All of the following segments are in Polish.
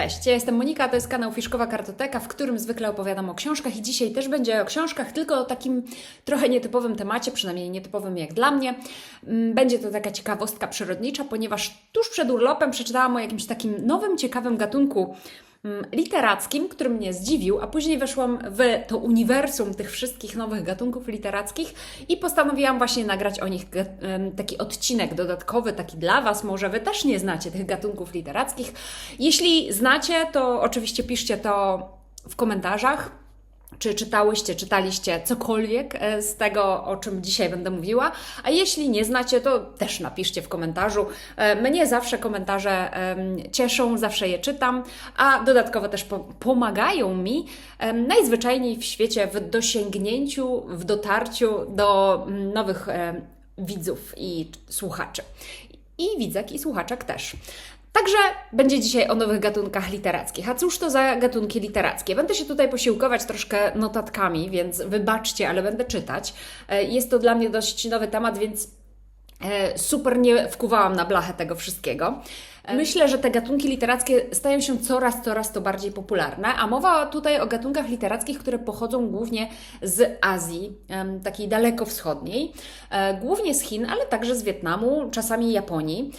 Cześć, ja jestem Monika, to jest kanał Fiszkowa Kartoteka, w którym zwykle opowiadam o książkach i dzisiaj też będzie o książkach, tylko o takim trochę nietypowym temacie, przynajmniej nietypowym jak dla mnie. Mm, Będzie to taka ciekawostka przyrodnicza, ponieważ tuż przed urlopem przeczytałam o jakimś takim nowym, ciekawym gatunku literackim, który mnie zdziwił, a później weszłam w to uniwersum tych wszystkich nowych gatunków literackich i postanowiłam właśnie nagrać o nich taki odcinek dodatkowy, taki dla Was. Może Wy też nie znacie tych gatunków literackich. Jeśli znacie, to oczywiście piszcie to w komentarzach. Czy czytałyście, czytaliście cokolwiek e, z tego, o czym dzisiaj będę mówiła? A jeśli nie znacie, to też napiszcie w komentarzu. E, Mnie zawsze komentarze cieszą, zawsze je czytam, a dodatkowo też po- pomagają mi najzwyczajniej w świecie w dosięgnięciu, w dotarciu do nowych widzów i słuchaczy. I widzek, i słuchaczek też. Także będzie dzisiaj o nowych gatunkach literackich. A cóż to za gatunki literackie? Będę się tutaj posiłkować troszkę notatkami, więc wybaczcie, ale będę czytać. E, Jest to dla mnie dość nowy temat, więc e, super nie wkuwałam na blachę tego wszystkiego. Myślę, że te gatunki literackie stają się coraz, coraz to bardziej popularne, a mowa tutaj o gatunkach literackich, które pochodzą głównie z Azji, takiej dalekowschodniej, e, głównie z Chin, ale także z Wietnamu, czasami Japonii.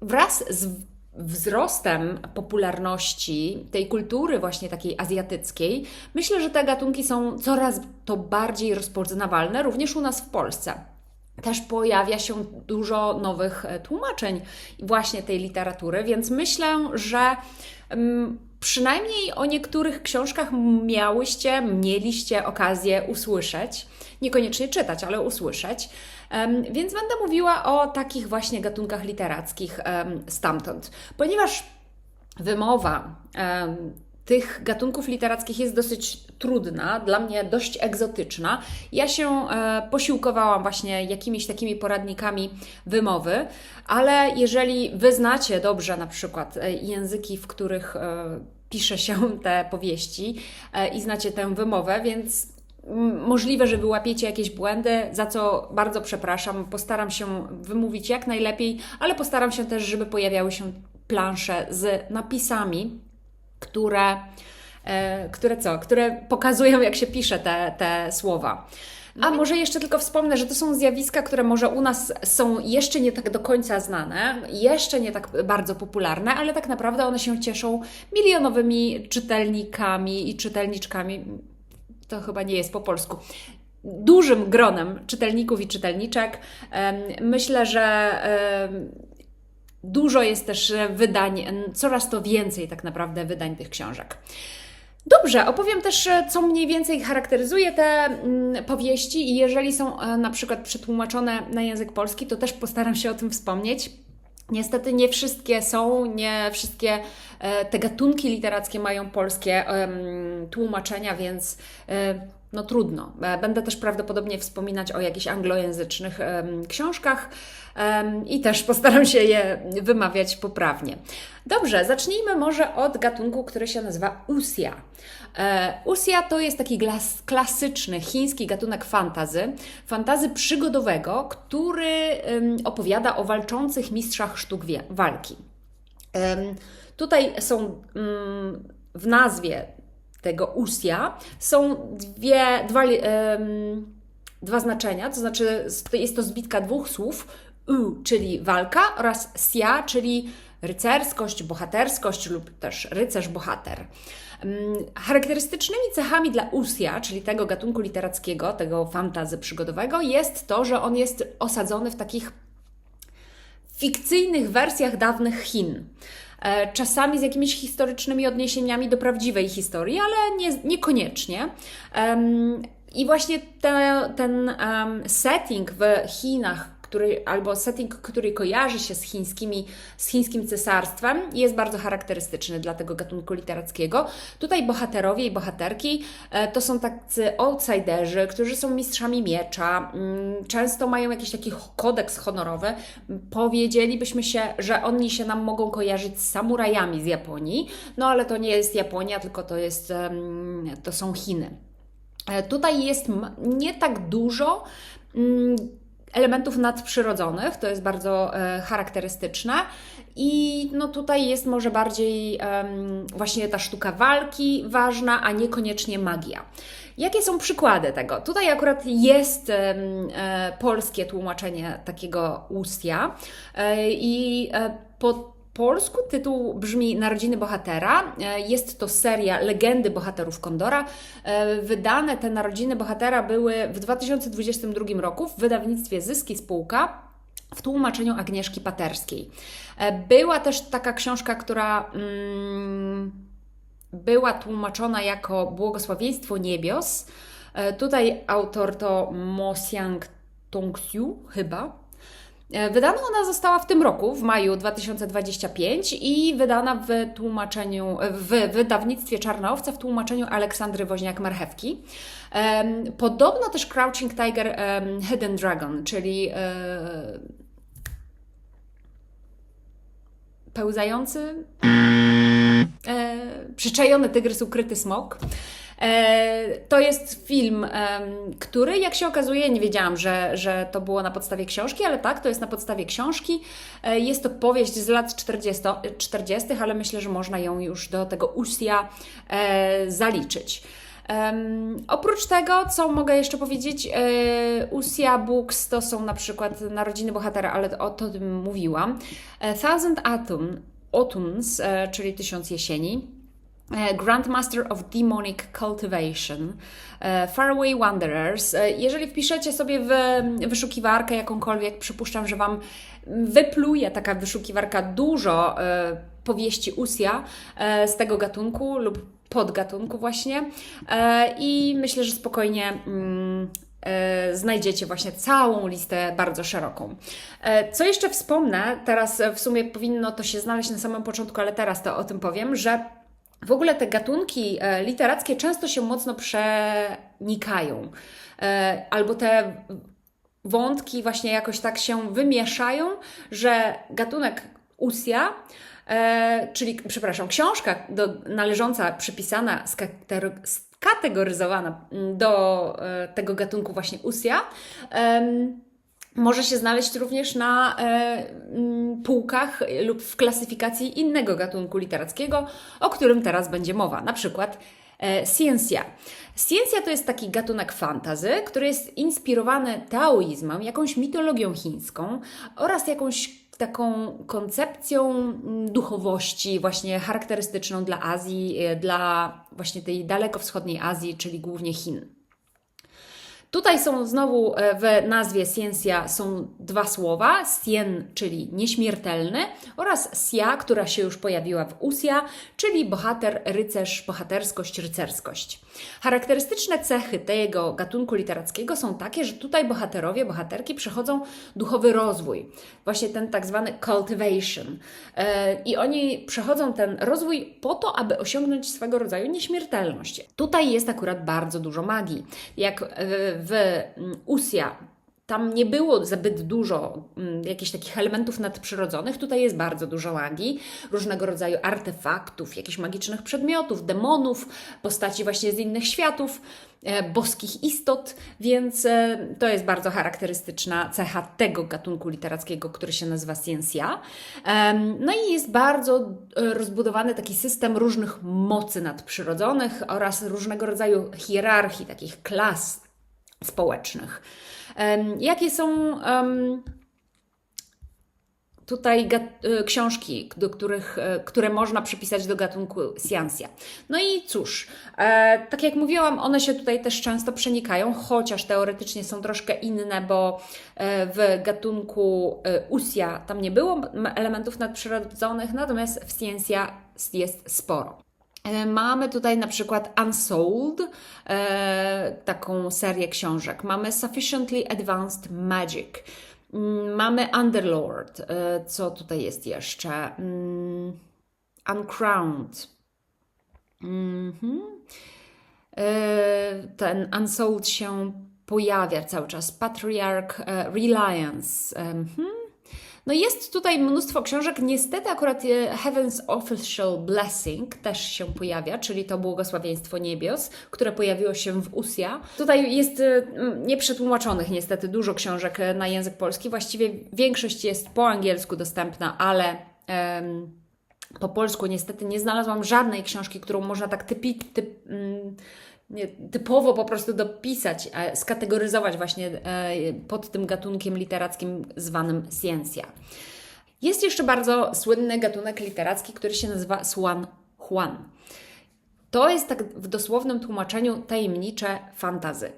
Wraz z wzrostem popularności tej kultury właśnie takiej azjatyckiej, myślę, że te gatunki są coraz to bardziej rozpoznawalne również u nas w Polsce. Też pojawia się dużo nowych e, tłumaczeń właśnie tej literatury, więc myślę, że mm, przynajmniej o niektórych książkach miałyście, mieliście okazję usłyszeć, niekoniecznie czytać, ale usłyszeć. Więc będę mówiła o takich właśnie gatunkach literackich stamtąd, ponieważ wymowa tych gatunków literackich jest dosyć trudna, dla mnie dość egzotyczna. Ja się e, posiłkowałam właśnie jakimiś takimi poradnikami wymowy, ale jeżeli wy znacie dobrze na przykład e, języki, w których e, pisze się te powieści i znacie tę wymowę, więc możliwe, że wyłapiecie jakieś błędy, za co bardzo przepraszam. Postaram się wymówić jak najlepiej, ale postaram się też, żeby pojawiały się plansze z napisami, które, e, które co? Które pokazują, jak się pisze te, te słowa. A może jeszcze tylko wspomnę, że to są zjawiska, które może u nas są jeszcze nie tak do końca znane, jeszcze nie tak bardzo popularne, ale tak naprawdę one się cieszą milionowymi czytelnikami i czytelniczkami. To chyba nie jest po polsku. Dużym gronem czytelników i czytelniczek. Myślę, że Dużo jest też e, wydań, coraz to więcej tak naprawdę wydań tych książek. Dobrze, opowiem też, e, co mniej więcej charakteryzuje te mm, powieści i jeżeli są e, na przykład przetłumaczone na język polski, to też postaram się o tym wspomnieć. Niestety nie wszystkie są, nie wszystkie te gatunki literackie mają polskie tłumaczenia, więc e, no trudno. E, Będę też prawdopodobnie wspominać o jakichś anglojęzycznych książkach i też postaram się je wymawiać poprawnie. Dobrze, zacznijmy może od gatunku, który się nazywa Usia. E, Usia to jest taki klasyczny chiński gatunek fantazy, fantazy przygodowego, który opowiada o walczących mistrzach sztuk walki. Tutaj są mm, w nazwie tego Usia są dwie, dwa, em, dwa znaczenia, to znaczy jest to zbitka dwóch słów u, czyli walka oraz sia, czyli rycerskość, bohaterskość lub też rycerz-bohater. Charakterystycznymi cechami dla Usia, czyli tego gatunku literackiego, tego fantazy przygodowego, jest to, że on jest osadzony w takich fikcyjnych wersjach dawnych Chin. E, Czasami z jakimiś historycznymi odniesieniami do prawdziwej historii, ale nie, niekoniecznie. I właśnie te, ten setting w Chinach, który, albo setting, który kojarzy się z, chińskimi, z chińskim cesarstwem, jest bardzo charakterystyczny dla tego gatunku literackiego. Tutaj bohaterowie i bohaterki e, to są tacy outsiderzy, którzy są mistrzami miecza, mm, często mają jakiś taki kodeks honorowy. Powiedzielibyśmy się, że oni się nam mogą kojarzyć z samurajami z Japonii, no ale to nie jest Japonia, tylko to, jest, to są Chiny. E, Tutaj jest nie tak dużo mm, elementów nadprzyrodzonych, to jest bardzo e, charakterystyczne. I no tutaj jest może bardziej właśnie ta sztuka walki ważna, a niekoniecznie magia. Jakie są przykłady tego? Tutaj akurat jest e, polskie tłumaczenie takiego ustia e, i e, po polsku tytuł brzmi Narodziny Bohatera. E, Jest to seria Legendy Bohaterów Kondora. E, Wydane te Narodziny Bohatera były w 2022 roku w wydawnictwie Zyski Spółka w tłumaczeniu Agnieszki Paterskiej. E, Była też taka książka, która mm, była tłumaczona jako Błogosławieństwo Niebios. Tutaj autor to Mo Siang Tongxiu chyba. E, Wydana ona została w tym roku, w maju 2025 i wydana w tłumaczeniu, w wydawnictwie Czarnowca w tłumaczeniu Aleksandry Woźniak-Marchewki. Podobno też Crouching Tiger Hidden Dragon, czyli e, pełzający, e, przyczajony tygrys, ukryty smok. E, To jest film, który, jak się okazuje, nie wiedziałam, że, że to było na podstawie książki, ale tak, to jest na podstawie książki. E, Jest to powieść z lat 40, 40 ale myślę, że można ją już do tego Usia e, zaliczyć. Em, oprócz tego, co mogę jeszcze powiedzieć, e, Usia Books to są na przykład Narodziny Bohatera, ale o tym mówiłam. Thousand Autumn, Autumns, e, czyli Tysiąc Jesieni. E, Grandmaster of Demonic Cultivation, e, Faraway Wanderers. E, Jeżeli wpiszecie sobie w wyszukiwarkę jakąkolwiek, przypuszczam, że Wam wypluje taka wyszukiwarka dużo powieści Usia z tego gatunku lub podgatunku właśnie i myślę, że spokojnie mm, znajdziecie właśnie całą listę bardzo szeroką. Co jeszcze wspomnę, teraz w sumie powinno to się znaleźć na samym początku, ale teraz to o tym powiem, że w ogóle te gatunki e, literackie często się mocno przenikają, E, albo te wątki właśnie jakoś tak się wymieszają, że gatunek Usia, e, czyli, przepraszam, książka do, należąca, przypisana, skategoryzowana do tego gatunku właśnie Usia, em, może się znaleźć również na e, mm, półkach lub w klasyfikacji innego gatunku literackiego, o którym teraz będzie mowa, na przykład e, scientia. Scientia to jest taki gatunek fantazy, który jest inspirowany taoizmem, jakąś mitologią chińską oraz jakąś taką koncepcją mm, duchowości właśnie charakterystyczną dla Azji, e, dla właśnie tej dalekowschodniej Azji, czyli głównie Chin. Tutaj są znowu e, w nazwie Scientia są dwa słowa, Sien, czyli nieśmiertelny oraz Sia, która się już pojawiła w Usia, czyli bohater, rycerz, bohaterskość, rycerskość. Charakterystyczne cechy tego gatunku literackiego są takie, że tutaj bohaterowie, bohaterki przechodzą duchowy rozwój, właśnie ten tak zwany cultivation. E, I oni przechodzą ten rozwój po to, aby osiągnąć swego rodzaju nieśmiertelność. Tutaj jest akurat bardzo dużo magii. Jak e, w mm, Usia tam nie było zbyt dużo mm, jakichś takich elementów nadprzyrodzonych. Tutaj jest bardzo dużo magii, różnego rodzaju artefaktów, jakichś magicznych przedmiotów, demonów, postaci właśnie z innych światów, e, boskich istot, więc e, to jest bardzo charakterystyczna cecha tego gatunku literackiego, który się nazywa scientia. Em, No i jest bardzo e, rozbudowany taki system różnych mocy nadprzyrodzonych oraz różnego rodzaju hierarchii, takich klas społecznych. Jakie są tutaj y, książki, do których, e, które można przypisać do gatunku scientia? No i cóż, e, tak jak mówiłam, one się tutaj też często przenikają, chociaż teoretycznie są troszkę inne, bo e, w gatunku e, Usia tam nie było elementów nadprzyrodzonych, natomiast w scientia jest sporo. E, Mamy tutaj na przykład Unsold, e, taką serię książek. Mamy Sufficiently Advanced Magic. Mm, Mamy Underlord. E, co tutaj jest jeszcze? Mm, Uncrowned. Mhm. Ten Unsold się pojawia cały czas. Patriarch Reliance. Mhm. No jest tutaj mnóstwo książek. Niestety akurat e, Heaven's Official Blessing też się pojawia, czyli to błogosławieństwo niebios, które pojawiło się w Usia. Tutaj jest e, nieprzetłumaczonych niestety dużo książek e, na język polski. Właściwie większość jest po angielsku dostępna, ale po polsku niestety nie znalazłam żadnej książki, którą można tak typi, typ, nie, typowo po prostu dopisać, e, skategoryzować właśnie e, pod tym gatunkiem literackim zwanym sciencja. Jest jeszcze bardzo słynny gatunek literacki, który się nazywa Swan Juan. To jest tak w dosłownym tłumaczeniu tajemnicze fantazy.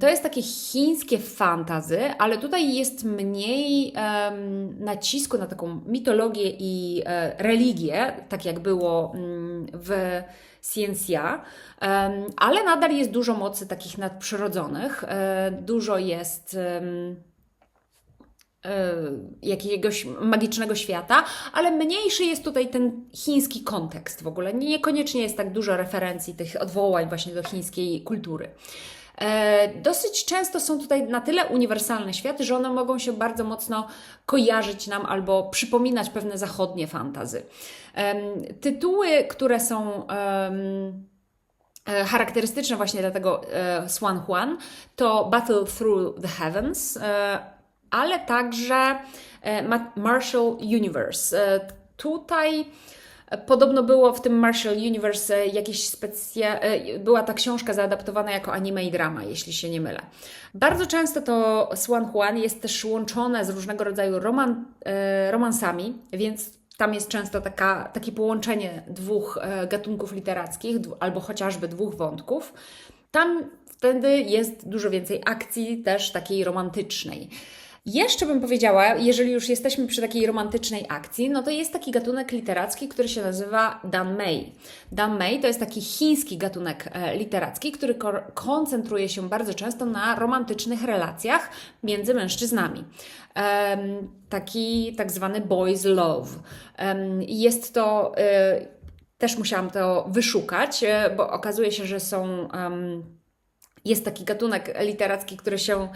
To jest takie chińskie fantazy, ale tutaj jest mniej em, nacisku na taką mitologię i e, religię, tak jak było mm, w Scientia, em, ale nadal jest dużo mocy takich nadprzyrodzonych. e, Dużo jest. e, jakiegoś magicznego świata, ale mniejszy jest tutaj ten chiński kontekst w ogóle. Niekoniecznie jest tak dużo referencji, tych odwołań właśnie do chińskiej kultury. E, Dosyć często są tutaj na tyle uniwersalne światy, że one mogą się bardzo mocno kojarzyć nam albo przypominać pewne zachodnie fantazy. Tytuły, które są e, charakterystyczne właśnie dla tego e, Swan Juan, to Battle Through the Heavens, ale także Ma- Marshall Universe. Tutaj podobno było w tym Marshall Universe jakieś specja... e, była ta książka zaadaptowana jako anime i drama, jeśli się nie mylę. Bardzo często to Swan Juan jest też łączone z różnego rodzaju roman, e, romansami, więc tam jest często taka, takie połączenie dwóch e, gatunków literackich, albo chociażby dwóch wątków. Tam wtedy jest dużo więcej akcji, też takiej romantycznej. Jeszcze bym powiedziała, jeżeli już jesteśmy przy takiej romantycznej akcji, no to jest taki gatunek literacki, który się nazywa danmei. Danmei to jest taki chiński gatunek e, literacki, który ko- koncentruje się bardzo często na romantycznych relacjach między mężczyznami. Taki tak zwany boys love. Jest to, e, też musiałam to wyszukać, e, bo okazuje się, że są em, jest taki gatunek literacki, który się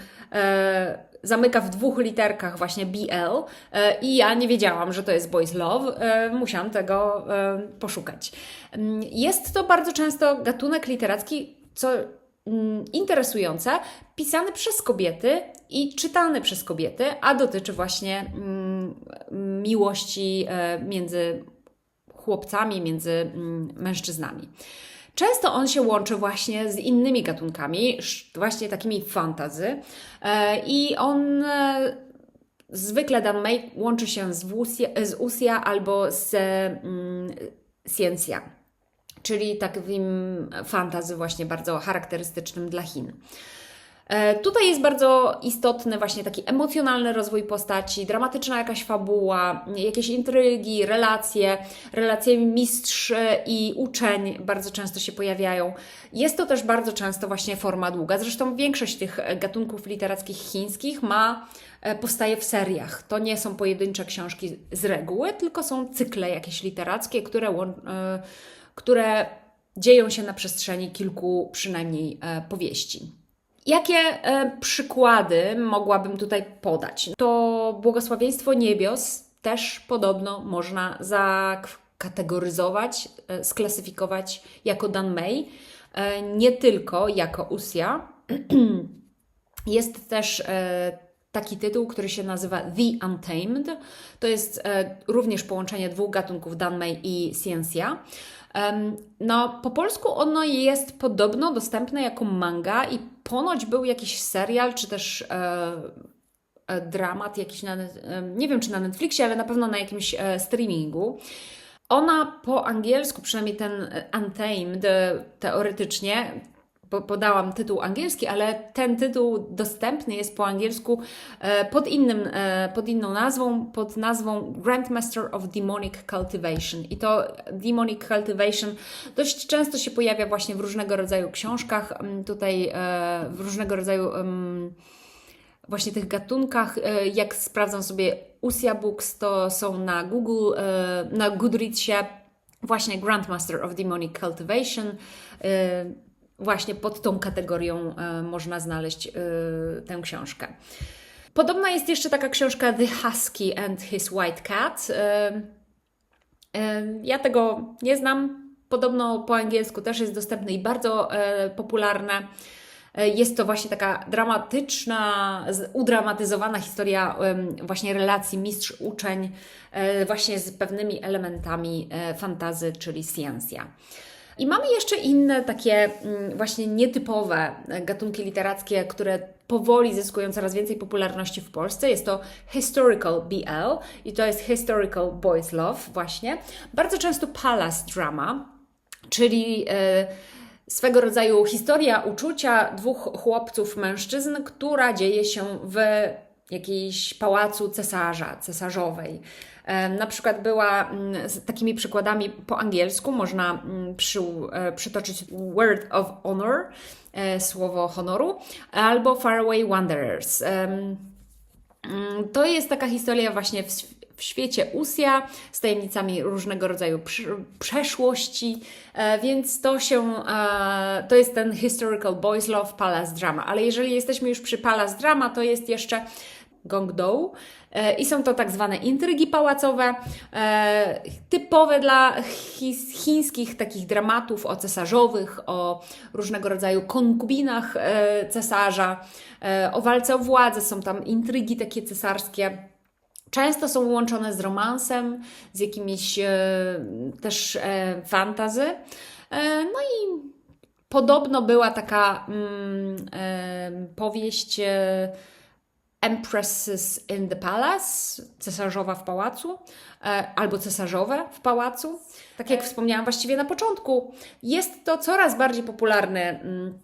zamyka w dwóch literkach, właśnie BL, e, i ja nie wiedziałam, że to jest Boys Love. E, musiałam tego e, poszukać. Mm, Jest to bardzo często gatunek literacki, co mm, interesujące, pisany przez kobiety i czytany przez kobiety, a dotyczy właśnie mm, miłości między chłopcami, między mężczyznami. Często on się łączy właśnie z innymi gatunkami, właśnie takimi fantazy. E, I on e, zwykle Dan May łączy się z, Wusia, z Usia albo z mm, Scientia, czyli takim fantazy właśnie bardzo charakterystycznym dla Chin. E, Tutaj jest bardzo istotny właśnie taki emocjonalny rozwój postaci, dramatyczna jakaś fabuła, jakieś intrygi, relacje, relacje mistrz i uczeń bardzo często się pojawiają. Jest to też bardzo często właśnie forma długa. Zresztą większość tych gatunków literackich chińskich ma e, powstaje w seriach. To nie są pojedyncze książki z reguły, tylko są cykle jakieś literackie, które, e, które dzieją się na przestrzeni kilku przynajmniej powieści. Jakie e, przykłady mogłabym tutaj podać? To błogosławieństwo niebios też podobno można zakategoryzować, e, sklasyfikować jako Dan May, e, nie tylko jako Usia. Jest też e, taki tytuł, który się nazywa The Untamed. To jest również połączenie dwóch gatunków Dan May i Scientia. No, po polsku ono jest podobno dostępne jako manga i ponoć był jakiś serial, czy też e, e, dramat jakiś na, nie wiem czy na Netflixie, ale na pewno na jakimś e, streamingu. Ona po angielsku, przynajmniej ten e, Untamed teoretycznie, podałam tytuł angielski, ale ten tytuł dostępny jest po angielsku e, pod, innym, e, pod inną nazwą, pod nazwą Grandmaster of Demonic Cultivation. I to Demonic Cultivation dość często się pojawia właśnie w różnego rodzaju książkach, tutaj e, w różnego rodzaju właśnie tych gatunkach. Jak sprawdzam sobie Usia Books, to są na Google, na Goodreadsie właśnie Grandmaster of Demonic Cultivation. E, Właśnie pod tą kategorią e, można znaleźć e, tę książkę. Podobna jest jeszcze taka książka The Husky and His White Cat. Em, Ja tego nie znam. Podobno po angielsku też jest dostępny i bardzo e, popularne. E, Jest to właśnie taka dramatyczna, udramatyzowana historia właśnie relacji mistrz-uczeń, e, właśnie z pewnymi elementami e, fantazy, czyli sciencja. I mamy jeszcze inne takie mm, właśnie nietypowe e, gatunki literackie, które powoli zyskują coraz więcej popularności w Polsce. Jest to historical BL i to jest historical boys love właśnie. Bardzo często palace drama, czyli e, swego rodzaju historia uczucia dwóch chłopców, mężczyzn, która dzieje się w jakiejś pałacu cesarza, cesarzowej. Na przykład była mm, z takimi przykładami po angielsku, można mm, przy, e, przytoczyć Word of Honor, e, słowo honoru, albo Faraway Wanderers. Mm, To jest taka historia właśnie w, w świecie Usja z tajemnicami różnego rodzaju przeszłości, e, więc to się, to jest ten Historical Boys Love Palace Drama. Ale jeżeli jesteśmy już przy Palace Drama, to jest jeszcze Gongdou e, i są to tak zwane intrygi pałacowe, e, typowe dla chińskich takich dramatów o cesarzowych, o różnego rodzaju konkubinach e, cesarza, o walce o władzę, są tam intrygi takie cesarskie. Często są łączone z romansem, z jakimiś też e, fantazy. No i podobno była taka mm, powieść Empresses in the Palace, cesarzowa w pałacu, e, albo cesarzowe w pałacu. Tak jak wspomniałam właściwie na początku, jest to coraz bardziej popularny mm,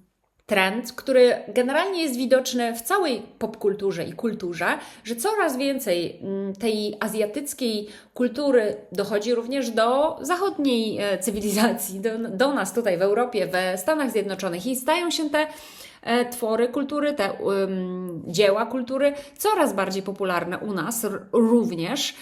trend, który generalnie jest widoczny w całej popkulturze i kulturze, że coraz więcej mm, tej azjatyckiej kultury dochodzi również do zachodniej e, cywilizacji, do, do nas tutaj w Europie, w Stanach Zjednoczonych. I stają się te e, twory kultury, te dzieła kultury coraz bardziej popularne u nas również.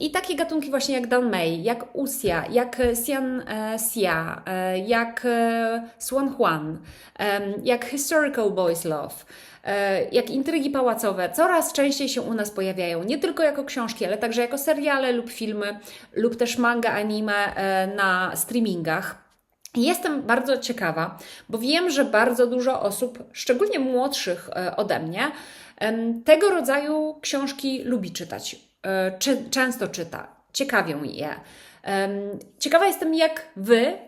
I takie gatunki właśnie jak Dan Mei, jak Usia, jak Xian e, Xia, e, jak e, Swan Huan, em, jak Historical Boys Love, e, jak intrygi pałacowe coraz częściej się u nas pojawiają, nie tylko jako książki, ale także jako seriale lub filmy, lub też manga, anime e, na streamingach. Jestem bardzo ciekawa, bo wiem, że bardzo dużo osób, szczególnie młodszych e, ode mnie, tego rodzaju książki lubi czytać. E, Czy, często czyta, ciekawią je. Ciekawa jestem, jak Wy,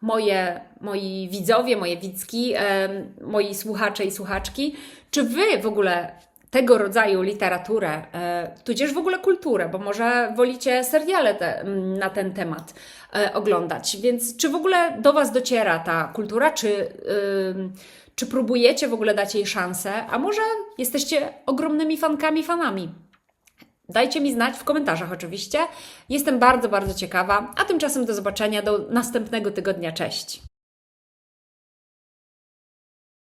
moje, moi widzowie, moje widzki, moi słuchacze i słuchaczki, czy Wy w ogóle tego rodzaju literaturę, e, tudzież w ogóle kulturę, bo może wolicie seriale te, na ten temat e, oglądać. Więc czy w ogóle do Was dociera ta kultura, czy, czy próbujecie w ogóle dać jej szansę, a może jesteście ogromnymi fankami, fanami? Dajcie mi znać w komentarzach oczywiście. Jestem bardzo, bardzo ciekawa. A tymczasem do zobaczenia do następnego tygodnia. Cześć!